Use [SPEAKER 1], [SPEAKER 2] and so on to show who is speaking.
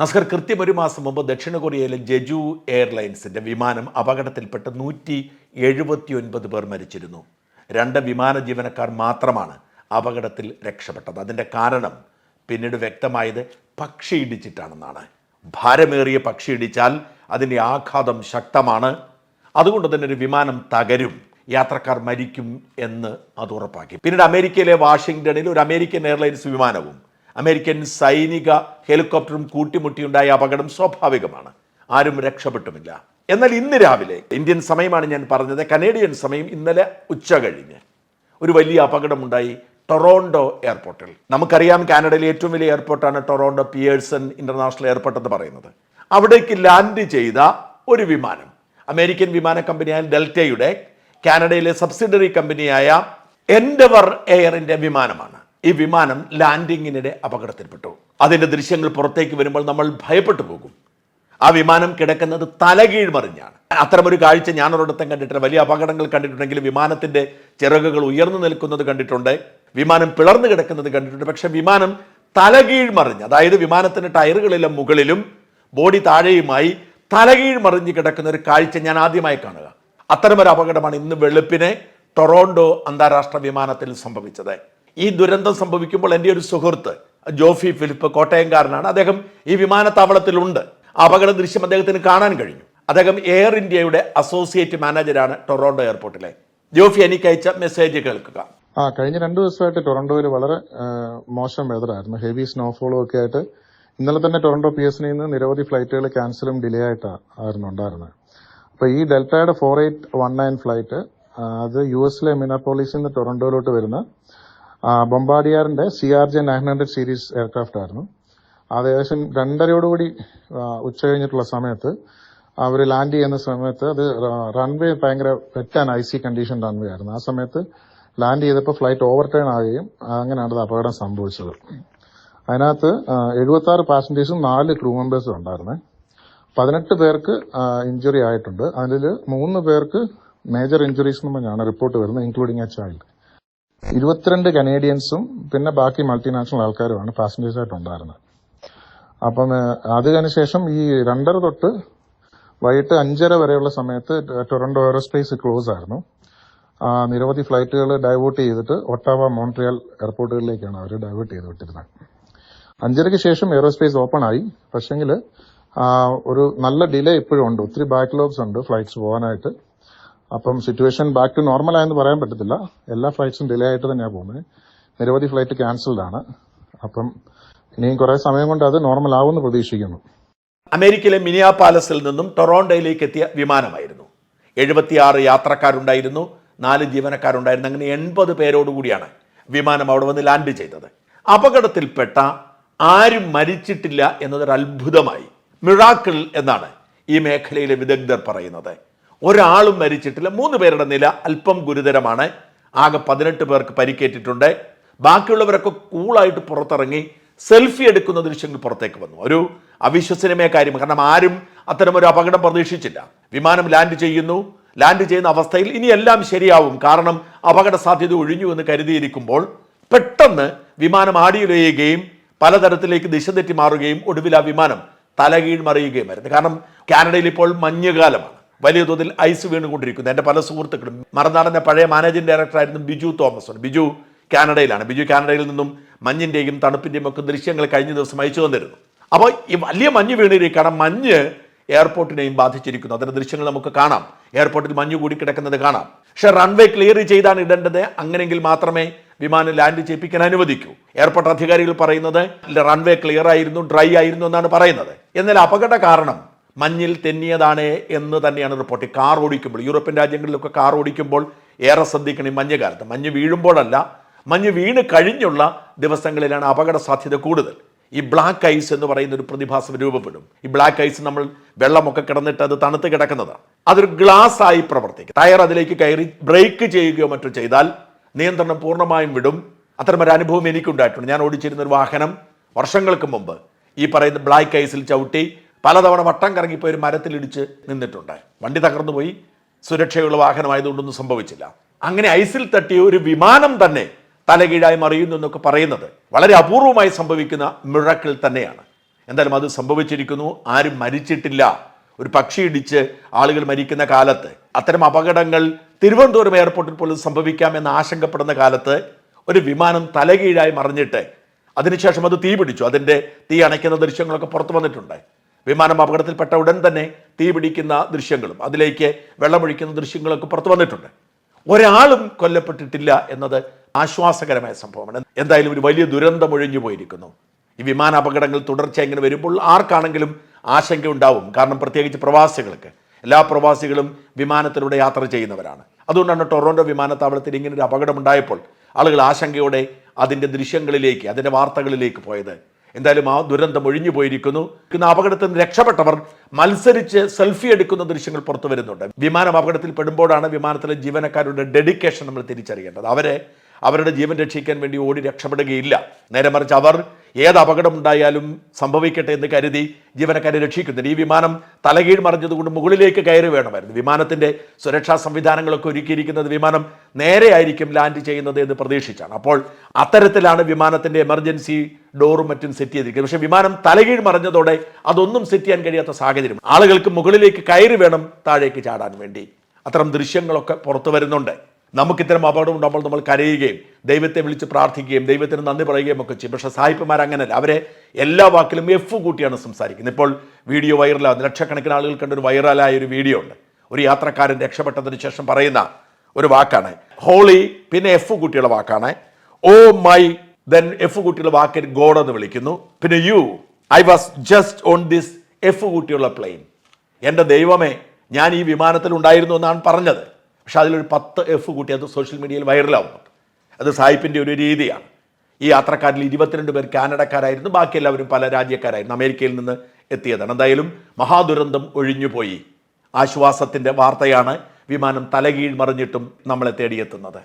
[SPEAKER 1] നസ്കർ കൃത്യം ഒരു മാസം മുമ്പ് ദക്ഷിണ കൊറിയയിലെ ജെജു എയർലൈൻസിന്റെ വിമാനം അപകടത്തിൽപ്പെട്ട് നൂറ്റി എഴുപത്തി ഒൻപത് പേർ മരിച്ചിരുന്നു. രണ്ട് വിമാന ജീവനക്കാർ മാത്രമാണ് അപകടത്തിൽ രക്ഷപ്പെട്ടത്. അതിന്റെ കാരണം പിന്നീട് വ്യക്തമായത് പക്ഷി ഇടിച്ചിട്ടാണെന്നാണ്. ഭാരമേറിയ പക്ഷി ഇടിച്ചാൽ അതിന്റെ ആഘാതം ശക്തമാണ്. അതുകൊണ്ട് തന്നെ ഒരു വിമാനം തകരും. യാത്രക്കാർ മരിക്കും എന്ന് അത് ഉറപ്പാക്കി. പിന്നീട് അമേരിക്കയിലെ വാഷിങ്ടണിൽ ഒരു അമേരിക്കൻ എയർലൈൻസ് വിമാനവും അമേരിക്കൻ സൈനിക ഹെലികോപ്റ്ററും കൂട്ടിമുട്ടിയുണ്ടായ അപകടം സ്വാഭാവികമാണ്. ആരും രക്ഷപ്പെട്ടുമില്ല. എന്നാൽ ഇന്ന് രാവിലെ ഇന്ത്യൻ സമയമാണ് ഞാൻ പറഞ്ഞത്. കനേഡിയൻ സമയം ഇന്നലെ ഉച്ച കഴിഞ്ഞ്. ഒരു വലിയ അപകടമുണ്ടായി ടൊറോണ്ടോ എയർപോർട്ടിൽ. നമുക്കറിയാം കാനഡയിലെ ഏറ്റവും വലിയ എയർപോർട്ടാണ് ടൊറോണ്ടോ പിയേഴ്സൺ ഇന്റർനാഷണൽ എയർപോർട്ട് എന്ന് പറയുന്നത്. അവിടേക്ക് ലാൻഡ് ചെയ്ത ഒരു വിമാനം. അമേരിക്കൻ വിമാന കമ്പനിയായ ഡെൽറ്റയുടെ കാനഡയിലെ സബ്സിഡറി കമ്പനിയായ എൻഡവർ എയറിന്റെ വിമാനമാണ്. ഈ വിമാനം ലാൻഡിങ്ങിനിടെ അപകടത്തിൽപ്പെട്ടു. അതിന്റെ ദൃശ്യങ്ങൾ പുറത്തേക്ക് വരുമ്പോൾ നമ്മൾ ഭയപ്പെട്ടു പോകും. ആ വിമാനം കിടക്കുന്നത് തലകീഴ് മറിഞ്ഞാണ് അത്തരമൊരു കാഴ്ച ഞാൻ ഒരിടത്തും കണ്ടിട്ടില്ല. വലിയ അപകടങ്ങൾ കണ്ടിട്ടുണ്ടെങ്കിലും വിമാനത്തിന്റെ ചിറകുകൾ ഉയർന്നു നിൽക്കുന്നത് കണ്ടിട്ടുണ്ട്. വിമാനം പിളർന്നു കിടക്കുന്നത് കണ്ടിട്ടുണ്ട്. പക്ഷേ വിമാനം തലകീഴ് മറിഞ്ഞ് അതായത് വിമാനത്തിന്റെ ടയറുകളിലും മുകളിലും ബോഡി താഴെയുമായി തലകീഴ് മറിഞ്ഞ് കിടക്കുന്ന ഒരു കാഴ്ച ഞാൻ ആദ്യമായി കാണുക. അത്തരമൊരു അപകടമാണ് ഇന്ന് വെളുപ്പിനെ ടൊറോണ്ടോ അന്താരാഷ്ട്ര വിമാനത്തിൽ സംഭവിച്ചത്. ഈ ദുരന്തം സംഭവിക്കുമ്പോൾ എന്റെ ഒരു സുഹൃത്ത് ജോഫി ഫിലിപ്പ് കോട്ടയംകാരനാണ്. അദ്ദേഹം ഈ വിമാനത്താവളത്തിലുണ്ട്. അപകട ദൃശ്യം അദ്ദേഹത്തിന് കാണാൻ കഴിഞ്ഞു. അദ്ദേഹം എയർ ഇന്ത്യയുടെ അസോസിയേറ്റ് മാനേജരാണ് ടൊറോണ്ടോ എയർപോർട്ടിലെ. ജോഫി എനിക്ക് അയച്ച മെസ്സേജ് കേൾക്കുക.
[SPEAKER 2] ആ കഴിഞ്ഞ രണ്ടു ദിവസമായിട്ട് ടൊറന്റോയിൽ വളരെ മോശം വെതറായിരുന്നു ഹെവി സ്നോഫോളും ഒക്കെ ആയിട്ട് ഇന്നലെ തന്നെ ടൊറന്റോ പി എസിൽ നിന്ന് നിരവധി ഫ്ലൈറ്റുകൾ ക്യാൻസലും ഡിലേ ആയിട്ടായിരുന്നു ഉണ്ടായിരുന്നത്. അപ്പൊ ഈ ഡെൽറ്റയുടെ four eight one nine flight അത് യു എസിലെ മിനാപോളിസിൽ നിന്ന് ടൊറന്റോയിലോട്ട് വരുന്ന ആ, ബൊംബാഡിയാറിന്റെ C R J nine hundred series aircraft ആയിരുന്നു. അത് ഏകദേശം രണ്ടരയോടുകൂടി ഉച്ച കഴിഞ്ഞിട്ടുള്ള സമയത്ത് അവർ ലാൻഡ് ചെയ്യുന്ന സമയത്ത് അത് റൺവേ ഭയങ്കര wet and icy condition runway ആയിരുന്നു. ആ സമയത്ത് ലാൻഡ് ചെയ്തപ്പോൾ ഫ്ലൈറ്റ് ഓവർ ടേൺ ആവുകയും അങ്ങനെയാണ് അത് അപകടം സംഭവിച്ചത്. അതിനകത്ത് എഴുപത്തി ആറ് പാസഞ്ചേഴ്സും നാല് ക്രൂ മെമ്പേഴ്സും ഉണ്ടായിരുന്നേ. പതിനെട്ട് പേർക്ക് ഇഞ്ചുറി ആയിട്ടുണ്ട്. അതിൽ മൂന്ന് പേർക്ക് മേജർ ഇഞ്ചുറീസ് എന്ന് പറഞ്ഞാണ് റിപ്പോർട്ട് വരുന്നത് ഇൻക്ലൂഡിങ് എ ചൈൽഡ് ഇരുപത്തിരണ്ട് കനേഡിയൻസും പിന്നെ ബാക്കി മൾട്ടിനാഷണൽ ആൾക്കാരുമാണ് പാസഞ്ചേഴ്സ് ആയിട്ട് ഉണ്ടായിരുന്നത്. അപ്പം അതിനുശേഷം അതിന് ശേഷം ഈ രണ്ടര തൊട്ട് വൈകിട്ട് അഞ്ചര വരെയുള്ള സമയത്ത് ടൊറന്റോ എയറോസ്പേസ് ക്ലോസ് ആയിരുന്നു. നിരവധി ഫ്ലൈറ്റുകൾ ഡൈവേർട്ട് ചെയ്തിട്ട് ഒട്ടാവ മോൺട്രിയൽ എയർപോർട്ടുകളിലേക്കാണ് അവർ ഡൈവേർട്ട് ചെയ്ത് വിട്ടിരുന്നത് അഞ്ചരയ്ക്ക് ശേഷം എയറോസ്പേസ് ഓപ്പൺ ആയി പക്ഷെങ്കിൽ ഒരു നല്ല ഡിലേ ഇപ്പോഴും ഉണ്ട്. ഒത്തിരി ബാക്ക്ലോഗ്സ് ഉണ്ട് ഫ്ലൈറ്റ്സ് പോകാനായിട്ട്. അപ്പം സിറ്റുവേഷൻ ബാക്ക് ടു നോർമൽ ആയെന്ന് പറയാൻ പറ്റത്തില്ല. എല്ലാ ഫ്ലൈറ്റ്സും ഡിലേ ആയിട്ട് തന്നെയാണ് പോകുന്നത്. നിരവധി ഫ്ലൈറ്റ് ക്യാൻസൽഡ് ആണ്. അപ്പം ഇനിയും കുറെ സമയം കൊണ്ട് അത് നോർമൽ ആവുമെന്ന് പ്രതീക്ഷിക്കുന്നു.
[SPEAKER 1] അമേരിക്കയിലെ മിനിയാ പാലസിൽ നിന്നും ടൊറോണ്ടോയിലേക്ക് എത്തിയ വിമാനമായിരുന്നു. എഴുപത്തിയാറ് യാത്രക്കാരുണ്ടായിരുന്നു. നാല് ജീവനക്കാരുണ്ടായിരുന്നു. അങ്ങനെ എൺപത് പേരോടുകൂടിയാണ് വിമാനം അവിടെ വന്ന് ലാൻഡ് ചെയ്തത്. അപകടത്തിൽപ്പെട്ട ആരും മരിച്ചിട്ടില്ല എന്നതൊരു അത്ഭുതമായി മിറാക്കിൾ എന്നാണ് ഈ മേഖലയിലെ വിദഗ്ധർ പറയുന്നത്. ഒരാളും മരിച്ചിട്ടില്ല. മൂന്ന് പേരുടെ നില അല്പം ഗുരുതരമാണ്. ആകെ പതിനെട്ട് പേർക്ക് പരിക്കേറ്റിട്ടുണ്ട്. ബാക്കിയുള്ളവരൊക്കെ കൂളായിട്ട് പുറത്തിറങ്ങി സെൽഫി എടുക്കുന്ന ദൃശ്യങ്ങൾ പുറത്തേക്ക് വന്നു. ഒരു അവിശ്വസനീയമായ കാര്യം. കാരണം ആരും അത്തരമൊരു അപകടം പ്രതീക്ഷിച്ചില്ല. വിമാനം ലാൻഡ് ചെയ്യുന്നു. ലാൻഡ് ചെയ്യുന്ന അവസ്ഥയിൽ ഇനി എല്ലാം ശരിയാവും. കാരണം അപകട സാധ്യത ഒഴിഞ്ഞു എന്ന് കരുതിയിരിക്കുമ്പോൾ പെട്ടെന്ന് വിമാനം ആടിയുലയുകയും പലതരത്തിലേക്ക് ദിശ തെറ്റി മാറുകയും ഒടുവിൽ ആ വിമാനം തലകീഴ് മറിയുകയുമായിരുന്നു കാരണം കാനഡയിൽ ഇപ്പോൾ മഞ്ഞുകാലമാണ്. വലിയ തോതിൽ ഐസ് വീണുകൊണ്ടിരിക്കുന്നു. എന്റെ പല സുഹൃത്തുക്കളും. മറന്നാടന്റെ പഴയ മാനേജിംഗ് ഡയറക്ടറായിരുന്നു ബിജു തോമസ് ബിജു കാനഡയിലാണ്. ബിജു കാനഡയിൽ നിന്നും മഞ്ഞിന്റെയും തണുപ്പിന്റെയും ഒക്കെ ദൃശ്യങ്ങൾ കഴിഞ്ഞ ദിവസം അയച്ചു തന്നിരുന്നു. അപ്പോൾ ഈ വലിയ മഞ്ഞ് വീണിരിക്കുകയാണ് മഞ്ഞ് എയർപോർട്ടിനെയും ബാധിച്ചിരിക്കുന്നു അതിന്റെ ദൃശ്യങ്ങൾ നമുക്ക് കാണാം. എയർപോർട്ടിൽ മഞ്ഞ് കൂടി കിടക്കുന്നത് കാണാം. പക്ഷേ റൺവേ ക്ലിയർ ചെയ്താണ് ഇടേണ്ടത്. അങ്ങനെയെങ്കിൽ മാത്രമേ വിമാനം ലാൻഡ് ചെയ്യിപ്പിക്കാൻ അനുവദിക്കൂ. എയർപോർട്ട് അധികാരികൾ പറയുന്നത് റൺവേ ക്ലിയർ ആയിരുന്നു ഡ്രൈ ആയിരുന്നു എന്നാണ് പറയുന്നത്. എന്നാൽ അപകട കാരണം മഞ്ഞിൽ തെന്നിയതാണ് എന്ന് തന്നെയാണ് റിപ്പോർട്ട്. കാർ ഓടിക്കുമ്പോൾ യൂറോപ്യൻ രാജ്യങ്ങളിലൊക്കെ കാർ ഓടിക്കുമ്പോൾ ഏറെ ശ്രദ്ധിക്കണം ഈ മഞ്ഞുകാലത്ത് മഞ്ഞ് വീഴുമ്പോഴല്ല മഞ്ഞ് വീണ് കഴിഞ്ഞുള്ള ദിവസങ്ങളിലാണ് അപകട സാധ്യത കൂടുതൽ. ഈ ബ്ലാക്ക് ഐസ് എന്ന് പറയുന്ന ഒരു പ്രതിഭാസം രൂപപ്പെടും. ഈ ബ്ലാക്ക് ഐസ് നമ്മൾ വെള്ളമൊക്കെ കിടന്നിട്ട് അത് തണുത്ത് കിടക്കുന്നതാണ്. അതൊരു ഗ്ലാസ് ആയി പ്രവർത്തിക്കും. ടയർ അതിലേക്ക് കയറി ബ്രേക്ക് ചെയ്യുകയോ മറ്റോ ചെയ്താൽ നിയന്ത്രണം പൂർണമായും വിടും. അത്തരമൊരു അനുഭവം എനിക്കുണ്ടായിട്ടുണ്ട്. ഞാൻ ഓടിച്ചിരുന്ന ഒരു വാഹനം വർഷങ്ങൾക്ക് മുമ്പ് ഈ പറയുന്ന ബ്ലാക്ക് ഐസിൽ ചവിട്ടി പലതവണ വട്ടം കറങ്ങിപ്പോയി ഒരു മരത്തിലിടിച്ച് നിന്നിട്ടുണ്ട് വണ്ടി തകർന്നു പോയി സുരക്ഷയുള്ള വാഹനമായതുകൊണ്ടൊന്നും സംഭവിച്ചില്ല. അങ്ങനെ ഐസിൽ തട്ടിയ ഒരു വിമാനം തന്നെ തലകീഴായി മറിയുന്നു എന്നൊക്കെ പറയുന്നത് വളരെ അപൂർവമായി സംഭവിക്കുന്ന മിഴക്കിൽ തന്നെയാണ്. എന്തായാലും അത് സംഭവിച്ചിരിക്കുന്നു. ആരും മരിച്ചിട്ടില്ല. ഒരു പക്ഷി ഇടിച്ച് ആളുകൾ മരിക്കുന്ന കാലത്ത് അത്തരം അപകടങ്ങൾ തിരുവനന്തപുരം എയർപോർട്ടിൽ പോലും സംഭവിക്കാമെന്ന് ആശങ്കപ്പെടുന്ന കാലത്ത് ഒരു വിമാനം തലകീഴായി മറിഞ്ഞിട്ട് അതിനുശേഷം അത് തീ പിടിച്ചു അതിന്റെ തീ അണയ്ക്കുന്ന ദൃശ്യങ്ങളൊക്കെ പുറത്തു വന്നിട്ടുണ്ട് വിമാനം അപകടത്തിൽപ്പെട്ട ഉടൻ തന്നെ തീ പിടിക്കുന്ന ദൃശ്യങ്ങളും അതിലേക്ക് വെള്ളമൊഴിക്കുന്ന ദൃശ്യങ്ങളൊക്കെ പുറത്തു വന്നിട്ടുണ്ട്. ഒരാളും കൊല്ലപ്പെട്ടിട്ടില്ല എന്നത് ആശ്വാസകരമായ സംഭവമാണ്. എന്തായാലും ഒരു വലിയ ദുരന്തം ഒഴിഞ്ഞു പോയിരിക്കുന്നു. ഈ വിമാന അപകടങ്ങൾ തുടർച്ച ഇങ്ങനെ വരുമ്പോൾ ആർക്കാണെങ്കിലും ആശങ്ക ഉണ്ടാവും. കാരണം പ്രത്യേകിച്ച് പ്രവാസികൾക്ക്. എല്ലാ പ്രവാസികളും വിമാനത്തിലൂടെ യാത്ര ചെയ്യുന്നവരാണ്. അതുകൊണ്ടാണ് ടൊറോണ്ടോ വിമാനത്താവളത്തിൽ ഇങ്ങനെ ഒരു അപകടമുണ്ടായപ്പോൾ ആളുകൾ ആശങ്കയോടെ അതിന്റെ ദൃശ്യങ്ങളിലേക്ക് അതിന്റെ വാർത്തകളിലേക്ക് പോയത്. എന്തായാലും ആ ദുരന്തം ഒഴിഞ്ഞു പോയിരിക്കുന്നു. ഇന്ന് അപകടത്തിൽ നിന്ന് രക്ഷപ്പെട്ടവർ മത്സരിച്ച് സെൽഫി എടുക്കുന്ന ദൃശ്യങ്ങൾ പുറത്തു വരുന്നുണ്ട്. വിമാനം അപകടത്തിൽ പെടുമ്പോഴാണ് വിമാനത്തിലെ ജീവനക്കാരുടെ ഡെഡിക്കേഷൻ നമ്മൾ തിരിച്ചറിയേണ്ടത്. അവരെ അവരുടെ ജീവൻ രക്ഷിക്കാൻ വേണ്ടി ഓടി രക്ഷപ്പെടുകയില്ല. നേരെ മറിച്ച് അവർ ഏത് അപകടമുണ്ടായാലും സംഭവിക്കട്ടെ എന്ന് കരുതി ജീവനക്കാരെ രക്ഷിക്കുന്നുണ്ട്. ഈ വിമാനം തലകീഴ് മറിഞ്ഞതുകൊണ്ട് മുകളിലേക്ക് കയറി വേണമായിരുന്നു. വിമാനത്തിന്റെ സുരക്ഷാ സംവിധാനങ്ങളൊക്കെ ഒരുക്കിയിരിക്കുന്നത് വിമാനം നേരെയായിരിക്കും ലാൻഡ് ചെയ്യുന്നത് എന്ന് പ്രതീക്ഷിച്ചാണ്. അപ്പോൾ അത്തരത്തിലാണ് വിമാനത്തിന്റെ എമർജൻസി ഡോറും മറ്റും സെറ്റ് ചെയ്തിരിക്കുന്നത്. പക്ഷേ വിമാനം തലകീഴ് മറിഞ്ഞതോടെ അതൊന്നും സെറ്റ് ചെയ്യാൻ കഴിയാത്ത സാഹചര്യം. ആളുകൾക്ക് മുകളിലേക്ക് കയറി വേണം താഴേക്ക് ചാടാൻ വേണ്ടി. അത്തരം ദൃശ്യങ്ങളൊക്കെ പുറത്തു വരുന്നുണ്ട്. നമുക്കിത്തരം അപകടം ഉണ്ടാകുമ്പോൾ നമ്മൾ കരയുകയും ദൈവത്തെ വിളിച്ച് പ്രാർത്ഥിക്കുകയും ദൈവത്തിന് നന്ദി പറയുകയും ഒക്കെ ചെയ്യും. പക്ഷേ സായിപ്പുമാർ അങ്ങനെയല്ല അവരെ എല്ലാ വാക്കിലും എഫ് കൂട്ടിയാണ് സംസാരിക്കുന്നത്. ഇപ്പോൾ വീഡിയോ വൈറലാകുന്നത് ലക്ഷക്കണക്കിന് ആളുകൾ കണ്ട ഒരു വൈറലായ ഒരു വീഡിയോ ഉണ്ട്. ഒരു യാത്രക്കാരൻ രക്ഷപ്പെട്ടതിന് ശേഷം പറയുന്ന ഒരു വാക്കാണ്. ഹോളി പിന്നെ എഫ് കൂട്ടിയുള്ള വാക്കാണ്. ഓ മൈ ദെൻ എഫ് കൂട്ടിയുള്ള വാക്കിൽ ഗോഡ് എന്ന് വിളിക്കുന്നു. പിന്നെ you I was just on this F കൂട്ടിയുള്ള plane എന്റെ ദൈവമേ ഞാൻ ഈ വിമാനത്തിൽ ഉണ്ടായിരുന്നു എന്നാണ് പറഞ്ഞത്. പക്ഷെ അതിലൊരു പത്ത് എഫ് കൂട്ടി അത് സോഷ്യൽ മീഡിയയിൽ വൈറലാവുന്നുണ്ട് അത് സായിപ്പിന്റെ ഒരു രീതിയാണ്. ഈ യാത്രക്കാരിൽ ഇരുപത്തിരണ്ട് പേർ കാനഡക്കാരായിരുന്നു ബാക്കി എല്ലാവരും പല രാജ്യക്കാരായിരുന്നു. അമേരിക്കയിൽ നിന്ന് എത്തിയതാണ്. എന്തായാലും മഹാദുരന്തം ഒഴിഞ്ഞുപോയി ആശ്വാസത്തിന്റെ വാർത്തയാണ് വിമാനം തലകീഴ് മറിഞ്ഞിട്ടും നമ്മളെ തേടിയെത്തുന്നത്.